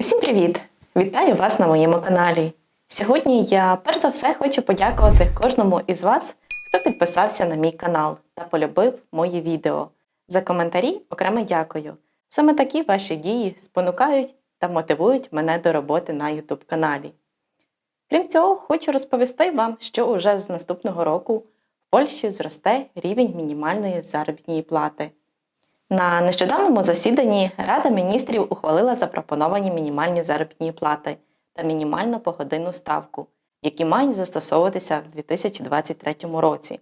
Усім привіт! Вітаю вас на моєму каналі. Сьогодні я перш за все хочу подякувати кожному із вас, хто підписався на мій канал та полюбив мої відео. За коментарі окремо дякую. Саме такі ваші дії спонукають та мотивують мене до роботи на YouTube каналі. Крім цього, хочу розповісти вам, що уже з наступного року в Польщі зросте рівень мінімальної заробітної плати. На нещодавному засіданні Рада міністрів ухвалила запропоновані мінімальні заробітні плати та мінімальну погодинну ставку, які мають застосовуватися в 2023 році.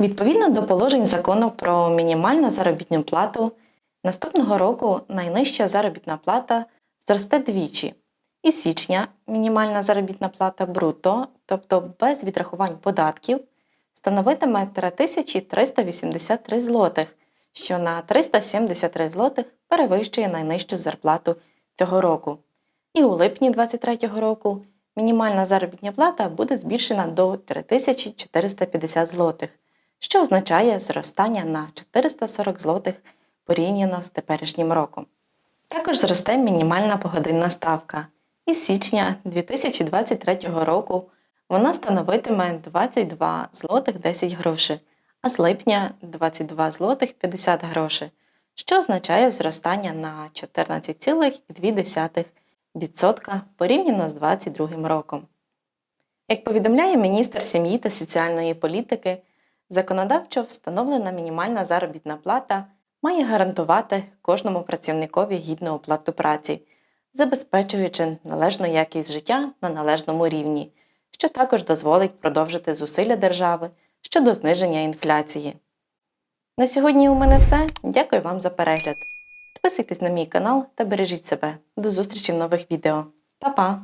Відповідно до положень закону про мінімальну заробітну плату, наступного року найнижча заробітна плата зросте двічі. Із січня мінімальна заробітна плата бруто, тобто без відрахувань податків, становитиме 3383 злотих, що на 373 злотих перевищує найнижчу зарплату цього року. І у липні 2023 року мінімальна заробітна плата буде збільшена до 3450 злотих, що означає зростання на 440 злотих порівняно з теперішнім роком. Також зросте мінімальна погодинна ставка. Із січня 2023 року вона становитиме 22 злотих 10 грошей, а з липня 22 злотих 50 грошей, що означає зростання на 14,2% порівняно з 2022 роком. Як повідомляє міністр сім'ї та соціальної політики, законодавчо встановлена мінімальна заробітна плата має гарантувати кожному працівникові гідну оплату праці, забезпечуючи належну якість життя на належному рівні, що також дозволить продовжити зусилля держави щодо зниження інфляції. На сьогодні у мене все. Дякую вам за перегляд. Підписуйтесь на мій канал та бережіть себе. До зустрічі в нових відео. Па-па!